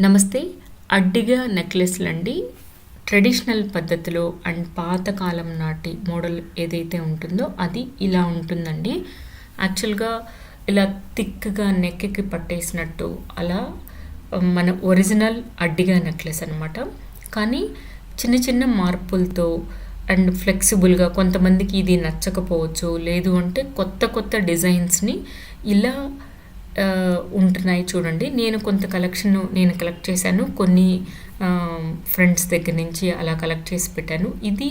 నమస్తే. అడ్డిగా నెక్లెస్లు అండి. ట్రెడిషనల్ పద్ధతిలో అండ్ పాతకాలం నాటి మోడల్ ఏదైతే ఉంటుందో అది ఇలా ఉంటుందండి. యాక్చువల్గా ఇలా థిక్గా నెక్కి పట్టేసినట్టు అలా మన ఒరిజినల్ అడ్డిగా నెక్లెస్ అనమాట కానీ చిన్న చిన్న మార్పులతో అండ్ ఫ్లెక్సిబుల్గా కొంతమందికి ఇది నచ్చకపోవచ్చు లేదు అంటే కొత్త కొత్త డిజైన్స్ని ఇలా ఉంటున్నాయి చూడండి. నేను కొంత కలెక్షన్ నేను కలెక్ట్ చేశాను. కొన్ని ఫ్రెండ్స్ దగ్గర నుంచి అలా కలెక్ట్ చేసి పెట్టాను. ఇది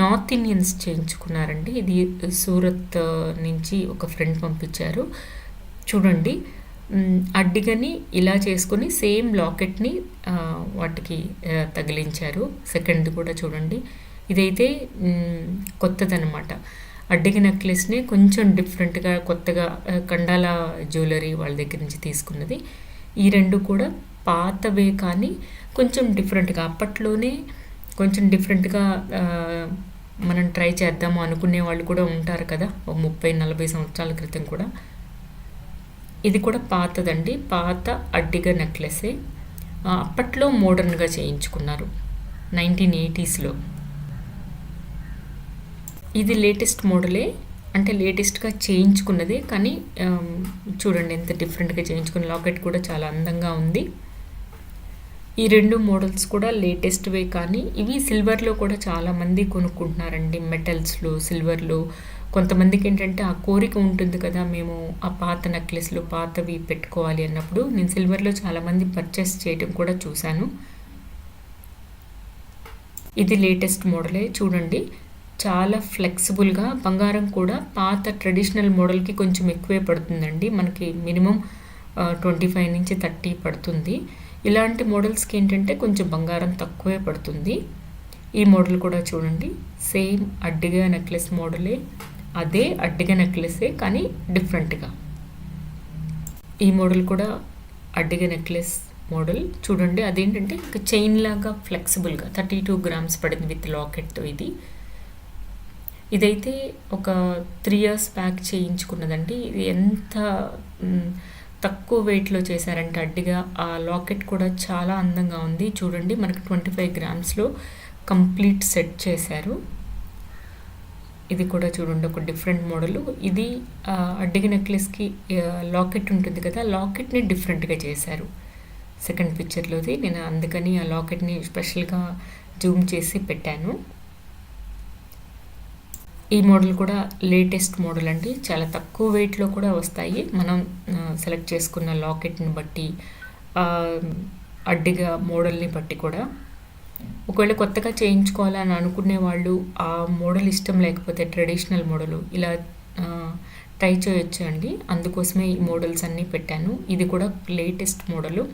నార్త్ ఇండియన్స్ చేయించుకున్నారండి. ఇది సూరత్ నుంచి ఒక ఫ్రెండ్ పంపించారు. చూడండి. అడ్డిగని ఇలా చేసుకొని సేమ్ లాకెట్ని వాటికి తగిలించారు. సెకండ్ కూడా చూడండి. ఇదైతే మ్, కొత్తదనమాట అడ్డిగ నెక్లెస్ని కొంచెం డిఫరెంట్గా కొత్తగా కండాల జ్యువెలరీ వాళ్ళ దగ్గర నుంచి తీసుకున్నది. ఈ రెండు కూడా పాతవే కానీ కొంచెం డిఫరెంట్గా అప్పట్లోనే కొంచెం డిఫరెంట్గా మనం ట్రై చేద్దాము అనుకునే వాళ్ళు కూడా ఉంటారు కదా ఒక ముప్పై నలభై సంవత్సరాల క్రితం కూడా. ఇది కూడా పాతదండి. పాత అడ్డిగ నెక్లెసే అప్పట్లో మోడర్న్గా చేయించుకున్నారు. నైన్టీన్ ఎయిటీస్లో ఇది లేటెస్ట్ మోడలే అంటే లేటెస్ట్గా చేయించుకున్నదే కానీ చూడండి ఎంత డిఫరెంట్గా చేయించుకున్న లాకెట్ కూడా చాలా అందంగా ఉంది. ఈ రెండు మోడల్స్ కూడా లేటెస్ట్వే కానీ ఇవి సిల్వర్లో కూడా చాలామంది కొనుక్కుంటున్నారండి మెటల్స్లో సిల్వర్లో కొంతమందికి ఏంటంటే ఆ కోరిక ఉంటుంది కదా మేము ఆ పాత నెక్లెస్లు పాతవి పెట్టుకోవాలి అన్నప్పుడు. నేను సిల్వర్లో చాలామంది పర్చేస్ చేయడం కూడా చూశాను. ఇది లేటెస్ట్ మోడలే చూడండి. చాలా ఫ్లెక్సిబుల్గా బంగారం కూడా పాత ట్రెడిషనల్ మోడల్కి కొంచెం ఎక్కువే పడుతుందండి. మనకి మినిమం ట్వంటీ ఫైవ్ నుంచి థర్టీ పడుతుంది. ఇలాంటి మోడల్స్కి ఏంటంటే కొంచెం బంగారం తక్కువే పడుతుంది. ఈ మోడల్ కూడా చూడండి. సేమ్ అడ్డిగా నెక్లెస్ మోడలే అదే అడ్డిగా నెక్లెసే కానీ డిఫరెంట్గా ఈ మోడల్ కూడా అడ్డిగా నెక్లెస్ మోడల్ చూడండి అదేంటంటే ఇంకా చైన్ లాగా ఫ్లెక్సిబుల్గా థర్టీ టూ గ్రామ్స్ పడింది విత్ లాకెట్ ఇది. ఇదైతే ఒక త్రీ ఇయర్స్ బ్యాక్ చేయించుకున్నదండి. ఇది ఎంత తక్కువ వెయిట్లో చేశారంటే అడ్డిగా ఆ లాకెట్ కూడా చాలా అందంగా ఉంది. చూడండి మనకి ట్వంటీ ఫైవ్ గ్రామ్స్లో కంప్లీట్ సెట్ చేశారు. ఇది కూడా చూడండి ఒక డిఫరెంట్ మోడల్ ఇది ఆ, అడ్డిగ నెక్లెస్కి లాకెట్ ఉంటుంది కదా లాకెట్ని డిఫరెంట్గా చేశారు. సెకండ్ పిక్చర్లోది నేను అందుకని ఆ లాకెట్ని స్పెషల్గా జూమ్ చేసి పెట్టాను. ఈ మోడల్ కూడా లేటెస్ట్ మోడల్ అండి. చాలా తక్కువ వెయిట్లో కూడా వస్తాయి. మనం సెలెక్ట్ చేసుకున్న లాకెట్ని బట్టి అడ్డిగా మోడల్ని బట్టి కూడా. ఒకవేళ కొత్తగా చేయించుకోవాలని అనుకునే వాళ్ళు ఆ మోడల్ ఇష్టం లేకపోతే ట్రెడిషనల్ మోడల్ ఇలా ట్రై చేయొచ్చు అండి. అందుకోసమే ఈ మోడల్స్ అన్నీ పెట్టాను. ఇది కూడా లేటెస్ట్ మోడలు.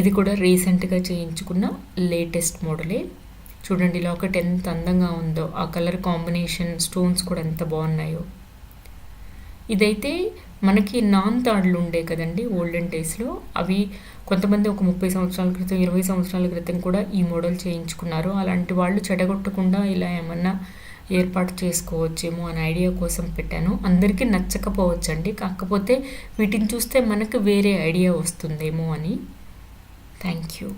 ఇది కూడా రీసెంట్గా చేయించుకున్న లేటెస్ట్ మోడలే. చూడండి లాకెట్ ఎంత అందంగా ఉందో. ఆ కలర్ కాంబినేషన్ స్టోన్స్ కూడా ఎంత బాగున్నాయో. ఇదైతే మనకి నాన్ తాడులు ఉండే కదండి ఓల్డెన్ డేస్లో. అవి కొంతమంది ఒక ముప్పై సంవత్సరాల క్రితం ఇరవై సంవత్సరాల క్రితం కూడా ఈ మోడల్ చేయించుకున్నారు. అలాంటి వాళ్ళు చెడగొట్టకుండా ఇలా ఏమన్నా ఏర్పాటు చేసుకోవచ్చేమో అనే ఐడియా కోసం పెట్టాను. అందరికీ నచ్చకపోవచ్చండి. కాకపోతే వీటిని చూస్తే మనకు వేరే ఐడియా వస్తుందేమో అని. Thank you.